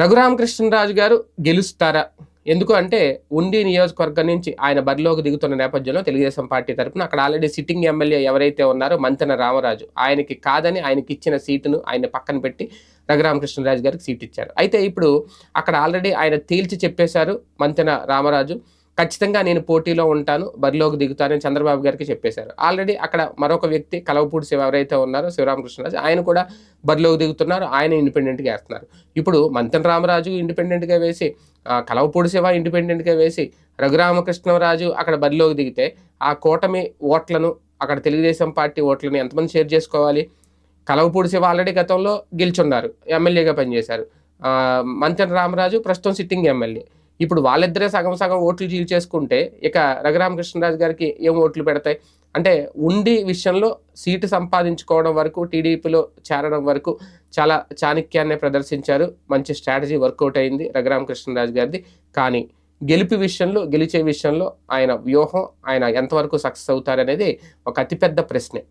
రఘురామకృష్ణరాజు గారు గెలుస్తారా? ఎందుకు అంటే ఉండి నియోజకవర్గం నుంచి ఆయన బరిలోకి దిగుతున్న నేపథ్యంలో తెలుగుదేశం పార్టీ తరపున అక్కడ ఆల్రెడీ సిట్టింగ్ ఎమ్మెల్యే ఎవరైతే ఉన్నారో మంతెన రామరాజు. ఆయనకి కాదని ఆయనకి ఇచ్చిన సీటును ఆయన పక్కన పెట్టి రఘురామకృష్ణరాజు గారికి సీట్ ఇచ్చారు అయితే ఇప్పుడు అక్కడ ఆల్రెడీ ఆయన తేల్చి చెప్పేశారు మంతెన రామరాజు. ఖచ్చితంగా నేను పోటీలో ఉంటాను బరిలోకి దిగుతానని చంద్రబాబు గారికి చెప్పేశారు. ఆల్రెడీ అక్కడ మరొక వ్యక్తి కలవపూడి శివ ఎవరైతే ఉన్నారో శివరామకృష్ణరాజు ఆయన కూడా బరిలోకి దిగుతున్నారు ఆయన ఇండిపెండెంట్గా వేస్తున్నారు. ఇప్పుడు మంతన్ రామరాజు ఇండిపెండెంట్గా వేసి కలవపూడి శివ ఇండిపెండెంట్గా వేసి రఘురామకృష్ణరాజు అక్కడ బరిలోకి దిగితే ఆ కూటమి ఓట్లను అక్కడ తెలుగుదేశం పార్టీ ఓట్లను ఎంతమంది షేర్ చేసుకోవాలి? కలవపూడి శివ ఆల్రెడీ గతంలో గెలుచున్నారు ఎమ్మెల్యేగా పనిచేశారు. మంతన్ రామరాజు ప్రస్తుతం సిట్టింగ్ ఎమ్మెల్యే. ఇప్పుడు వాళ్ళిద్దరే సగం సగం ఓట్లు చేసుకుంటే ఇక రఘురామకృష్ణరాజు గారికి ఏం ఓట్లు పెడతాయి? అంటే ఉండి విషయంలో సీటు సంపాదించుకోవడం వరకు టీడీపీలో చేరడం వరకు చాలా చాణక్యాన్ని ప్రదర్శించారు. మంచి స్ట్రాటజీ వర్కౌట్ అయింది రఘురామకృష్ణరాజు గారిది. కానీ గెలుపు విషయంలో గెలిచే విషయంలో ఆయన వ్యూహం ఆయన ఎంతవరకు సక్సెస్ అవుతారనేది ఒక అతిపెద్ద ప్రశ్నే.